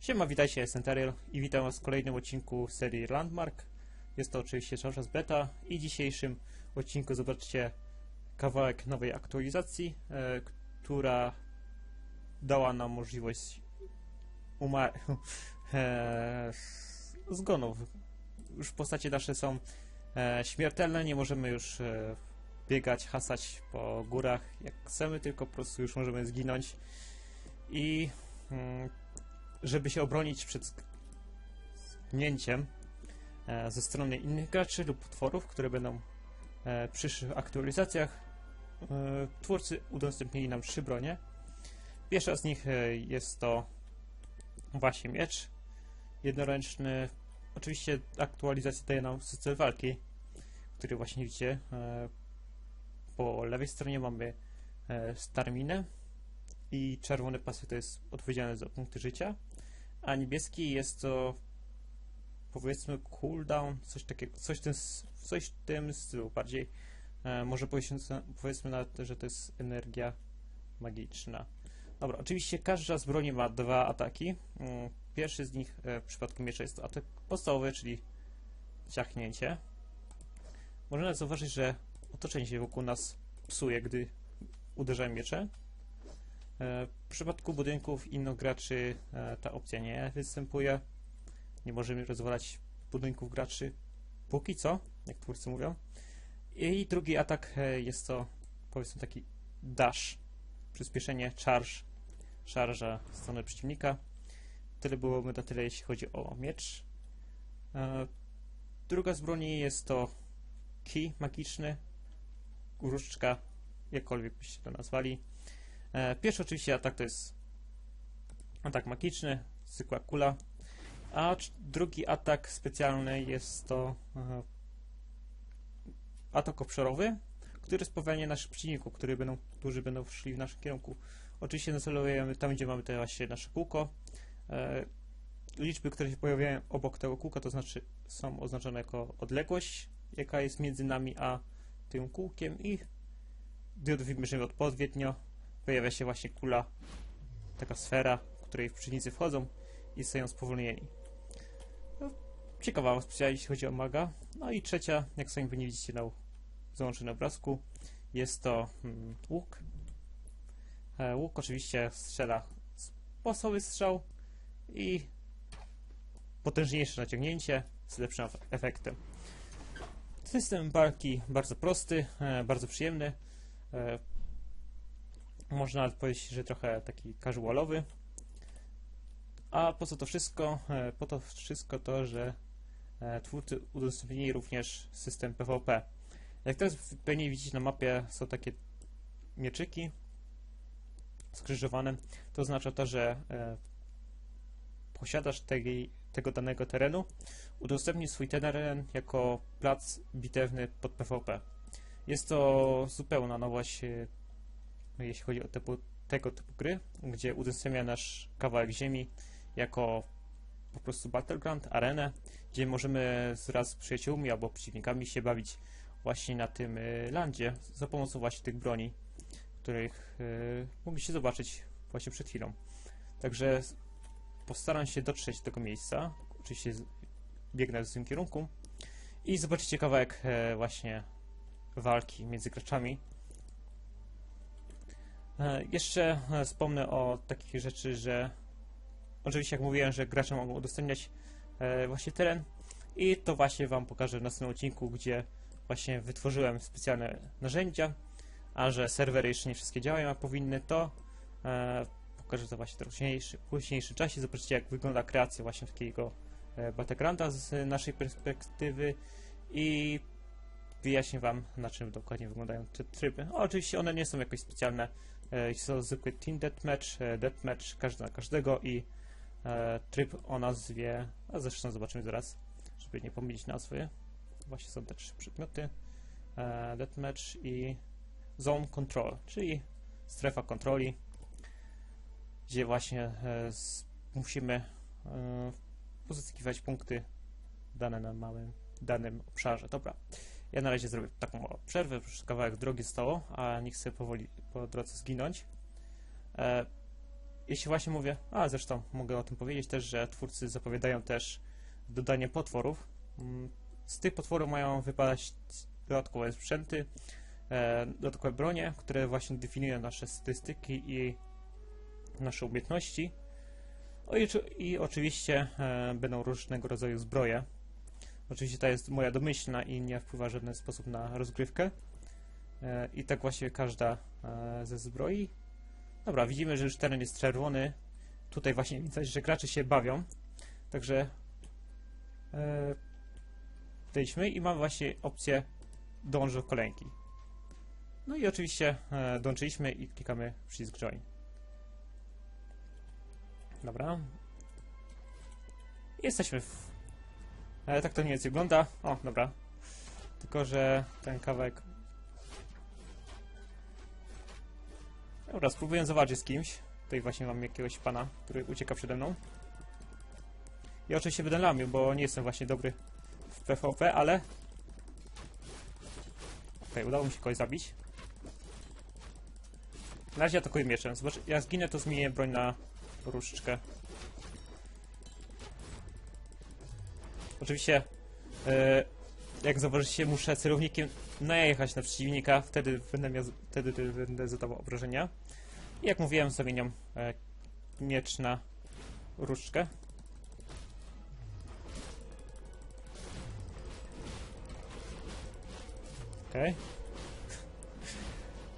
Siema, witajcie, jestem Teriel i witam was w kolejnym odcinku serii Landmark. Jest to oczywiście cały czas beta i w dzisiejszym odcinku zobaczcie kawałek nowej aktualizacji, e, która dała nam możliwość uma- e, zgonów. Już postacie nasze są e, śmiertelne, nie możemy już e, biegać, hasać po górach jak chcemy, tylko po prostu już możemy zginąć. I mm, żeby się obronić przed zgnięciem e, ze strony innych graczy lub potworów, które będą e, w przyszłych aktualizacjach, e, twórcy udostępnili nam trzy bronie. Pierwsza z nich e, jest to właśnie miecz jednoręczny. Oczywiście aktualizacja daje nam system walki, który właśnie widzicie. E, po lewej stronie mamy e, starminę i czerwony pasek to jest odpowiedzialny za punkty życia, a niebieski jest to powiedzmy cooldown, coś takiego, coś tym, coś w tym stylu bardziej. E, może powiedzmy, nawet, że to jest energia magiczna. Dobra, oczywiście każda z broni ma dwa ataki. Mm, Pierwszy z nich e, w przypadku miecza jest to atak podstawowy, czyli ciachnięcie. Można zauważyć, że otoczenie się wokół nas psuje, gdy uderzają miecze. E, W przypadku budynków innych graczy e, ta opcja nie występuje. Nie możemy rozwalać budynków graczy póki co, jak twórcy mówią. I drugi atak e, jest to powiedzmy taki dash, przyspieszenie charge, szarża w stronę przeciwnika. Tyle byłoby na tyle, jeśli chodzi o miecz. Druga z broni jest to kij magiczny, różdżka, jakkolwiek byście to nazwali. E, Pierwszy oczywiście atak to jest atak magiczny, zwykła kula, a drugi atak specjalny jest to e, atak obszarowy, który spowalnia naszych przeciwników, którzy będą, którzy będą szli w naszym kierunku. Oczywiście nacelujemy tam, gdzie mamy te właśnie nasze kółko. E, Liczby, które się pojawiają obok tego kółka, to znaczy są oznaczone jako odległość, jaka jest między nami a tym kółkiem i gdy wymierzymy odpowiednio, pojawia się właśnie kula, taka sfera, w której przeciwnicy wchodzą i stoją spowolnieni. No, ciekawa opcja, jeśli chodzi o maga. No i trzecia, jak sami pewnie widzicie na załączonym obrazku, jest to mm, łuk. E, łuk oczywiście strzela sposoby strzał i potężniejsze naciągnięcie z lepszym efe- efektem. System walki bardzo prosty, e, bardzo przyjemny. E, można nawet powiedzieć, że trochę taki casualowy. A po co to wszystko? E, po to wszystko to, że e, twórcy udostępnili również system PvP. Jak teraz pewnie widzicie na mapie są takie mieczyki skrzyżowane. To oznacza to, że e, posiadasz tej, tego danego terenu, udostępni swój teren jako plac bitewny pod PvP. Jest to zupełna nowość, jeśli chodzi o typu, tego typu gry, gdzie udostępnia nasz kawałek ziemi jako po prostu battleground, arenę, gdzie możemy wraz z przyjaciółmi albo przeciwnikami się bawić właśnie na tym e, landzie za pomocą właśnie tych broni, których e, mogliście zobaczyć właśnie przed chwilą. Także postaram się dotrzeć do tego miejsca. Oczywiście biegnę w tym kierunku i zobaczycie kawałek e, właśnie walki między graczami. E, jeszcze e, wspomnę o takich rzeczy, że oczywiście jak mówiłem, że gracze mogą udostępniać e, właśnie teren i to właśnie Wam pokażę w następnym odcinku, gdzie właśnie wytworzyłem specjalne narzędzia, a że serwery jeszcze nie wszystkie działają jak powinny, to pokażę to właśnie w późniejszy, późniejszym czasie. Zobaczycie, jak wygląda kreacja właśnie takiego Battlegrounda z naszej perspektywy i wyjaśnię Wam, na czym dokładnie wyglądają te tryby. O, oczywiście one nie są jakoś specjalne. E, są zwykły Team Deathmatch, e, Deathmatch, każdy na każdego i e, tryb o nazwie, a zresztą zobaczymy zaraz, żeby nie pomylić nazwy. Właśnie są te trzy przedmioty. E, Deathmatch i Zone Control, czyli strefa kontroli gdzie właśnie e, z, musimy e, pozyskiwać punkty dane na małym danym obszarze. Dobra, ja na razie zrobię taką przerwę, już kawałek drogi zostało, a nie chcę powoli po drodze zginąć. E, jeśli właśnie mówię, a zresztą mogę o tym powiedzieć też, że twórcy zapowiadają też dodanie potworów. Mm, Z tych potworów mają wypaść dodatkowe sprzęty, e, dodatkowe bronie, które właśnie definiują nasze statystyki i nasze umiejętności. O, i, czy- I oczywiście e, będą różnego rodzaju zbroje. Oczywiście ta jest moja domyślna i nie wpływa w żaden sposób na rozgrywkę. E, I tak właściwie każda e, ze zbroi. Dobra, widzimy, że już teren jest czerwony. Tutaj właśnie widać, że gracze się bawią. Także e, wejdźmy i mamy właśnie opcję dąż do kolejki. No i oczywiście dołączyliśmy i klikamy przycisk join. Dobra. Jesteśmy w... Ale tak to nie jest wygląda. O, dobra. Tylko, że ten kawałek... Dobra, spróbuję zobaczyć z kimś. Tutaj właśnie mam jakiegoś pana, który ucieka przede mną. Ja oczywiście będę lamił, bo nie jestem właśnie dobry w PvP, ale... Okej, udało mi się kogoś zabić. Na razie atakuję mieczem. Zobacz, jak zginę, to zmienię broń na różdżkę. Oczywiście, e, jak zauważycie, muszę celownikiem najechać na przeciwnika, wtedy będę, miał, wtedy będę zadawał obrażenia. I jak mówiłem, zamieniam e, miecz na różdżkę. Okej.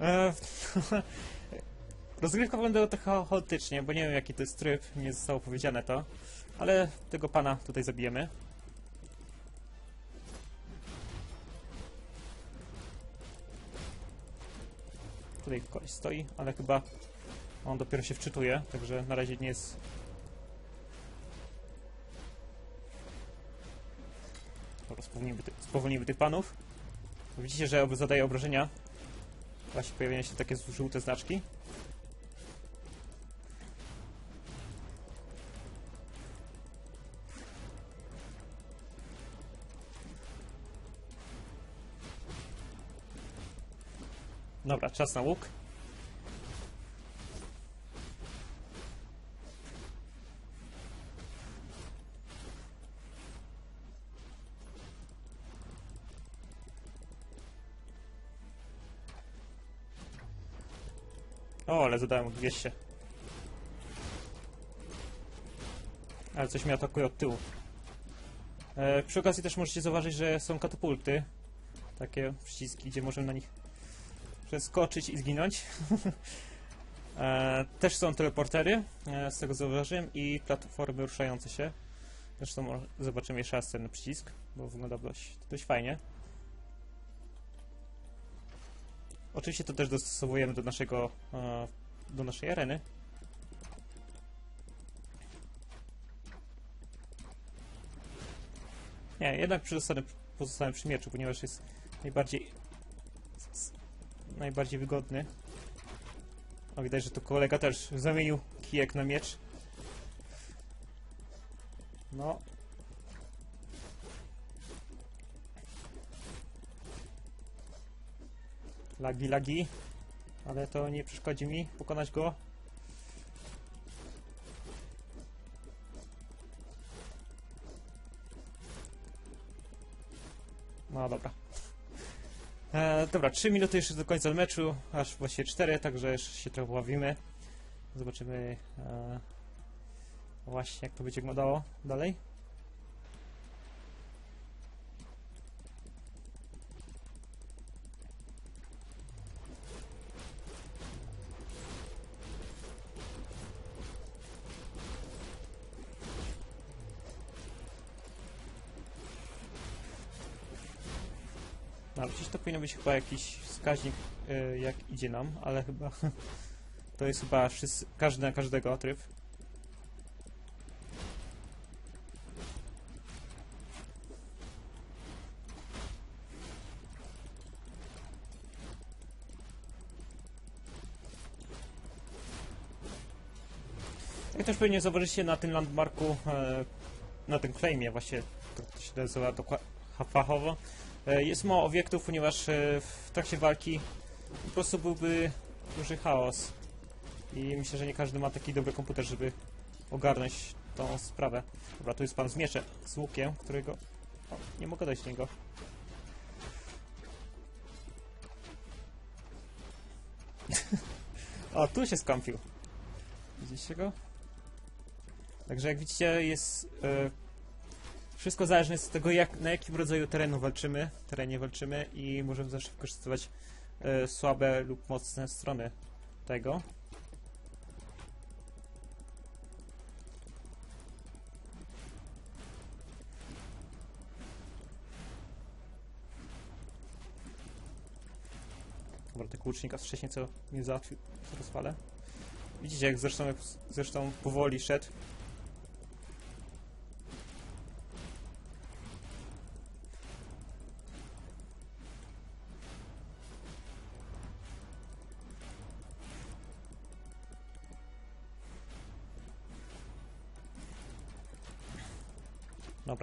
E, Rozgrywka wyglądała trochę chaotycznie, bo nie wiem jaki to jest tryb, nie zostało powiedziane to. Ale tego pana tutaj zabijemy. Tutaj koleś stoi, ale chyba on dopiero się wczytuje, także na razie nie jest... Dobra, spowolnimy tych panów. Widzicie, że zadaje obrażenia. Właśnie pojawiają się takie żółte znaczki. Dobra, czas na łuk. O, ale zadałem mu 200. Ale coś mnie atakuje od tyłu. E, przy okazji też możecie zauważyć, że są katapulty. Takie przyciski, gdzie możemy na nich przeskoczyć i zginąć. e, też są teleportery, e, z tego zauważyłem, i platformy ruszające się. Zresztą zobaczymy jeszcze raz ten przycisk, bo wygląda dość, dość fajnie. Oczywiście to też dostosowujemy do naszego, e, do naszej areny. Nie, jednak pozostanę przy mieczu, ponieważ jest najbardziej najbardziej wygodny. O, widać, że tu kolega też zamienił kijek na miecz. No. Lagi, lagi. Ale to nie przeszkodzi mi pokonać go. E, dobra, 3 minuty jeszcze do końca meczu, aż właściwie 4, także jeszcze się trochę ławimy. Zobaczymy e, właśnie jak to będzie wyglądało dalej. No, przecież to powinien być chyba jakiś wskaźnik, y, jak idzie nam, ale chyba to jest chyba każdy na każdego tryb. Jak też pewnie zauważycie na tym landmarku, e, na tym claimie właśnie, to się nazywa fachowo, Jest mało obiektów, ponieważ e, w trakcie walki po prostu byłby duży chaos. I myślę, że nie każdy ma taki dobry komputer, żeby ogarnąć tą sprawę. Dobra, tu jest pan z mieczem, z łukiem, którego... O, nie mogę dojść do niego. o, tu się skąpił. Widzicie go? Także jak widzicie jest... E, wszystko zależne jest od tego, jak, na jakim rodzaju terenu walczymy, terenie walczymy i możemy zawsze wykorzystywać e, słabe lub mocne strony tego. Dobra, tego łucznika wcześniej co nie załatwił, rozwalę. Widzicie jak zresztą, jak zresztą powoli szedł.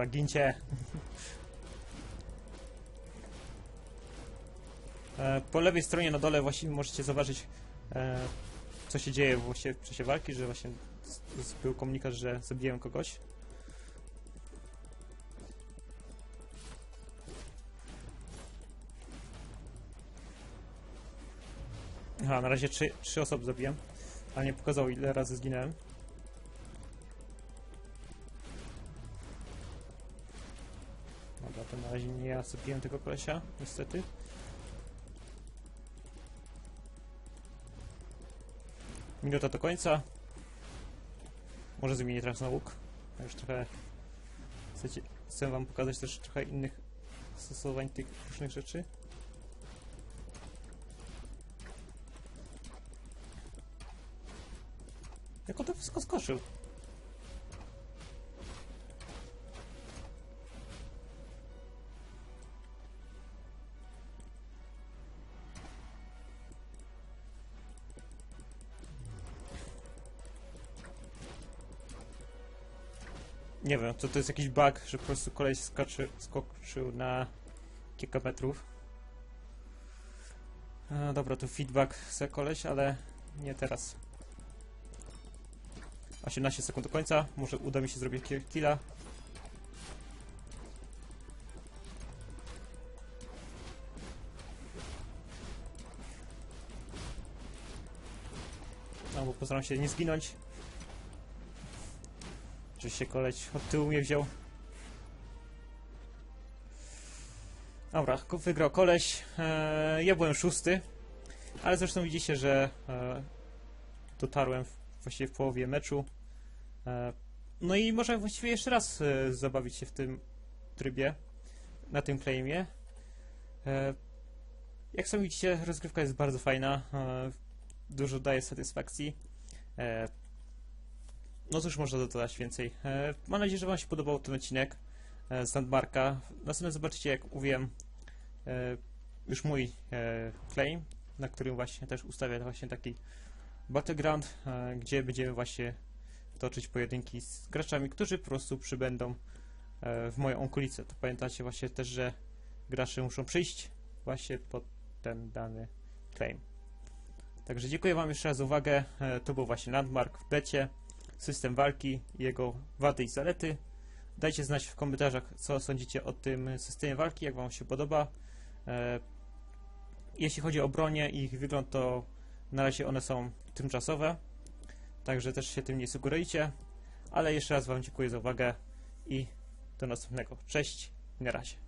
Dobra, gincie. E, Po lewej stronie na dole właśnie możecie zobaczyć e, co się dzieje właśnie w czasie walki, że właśnie był komunikat, że zabiłem kogoś. Aha, na razie trzy, trzy osoby zabiłem, ale nie pokazał ile razy zginąłem. To na razie nie ja zabiłem tego kolesia, niestety. Minuta do końca. Może zmienię teraz na łuk. Ja Już trochę chcecie, chcę wam pokazać też trochę innych stosowań tych różnych rzeczy. Jak on to wszystko skoczył? Nie wiem, to to jest jakiś bug, że po prostu koleś skoczy, skoczył na kilka metrów. E, dobra, to feedback za koleś, ale nie teraz. 18 sekund do końca, może uda mi się zrobić kill- killa. No, bo postaram się nie zginąć. Oczywiście koleś od tyłu mnie wziął. Dobra, wygrał koleś. Eee, ja byłem szósty, ale zresztą widzicie, że e, dotarłem właściwie w połowie meczu. E, no i może właściwie jeszcze raz e, zabawić się w tym trybie, na tym claimie. E, jak sami widzicie, rozgrywka jest bardzo fajna. E, dużo daje satysfakcji. E, no cóż, można dodać więcej. E, mam nadzieję, że Wam się podobał ten odcinek e, z Landmarka. Następnie zobaczycie, jak mówiłem, e, już mój claim, na którym właśnie też ustawię właśnie taki battleground, gdzie będziemy właśnie toczyć pojedynki z graczami, którzy po prostu przybędą w moją okolicę. To pamiętacie właśnie też, że gracze muszą przyjść właśnie pod ten dany claim. Także dziękuję Wam jeszcze raz za uwagę. To był właśnie Landmark w becie system walki, jego wady i zalety. Dajcie znać w komentarzach, co sądzicie o tym systemie walki, jak Wam się podoba. E, jeśli chodzi o bronię i ich wygląd, to na razie one są tymczasowe, także też się tym nie sugerujcie. Ale jeszcze raz Wam dziękuję za uwagę i do następnego. Cześć na razie.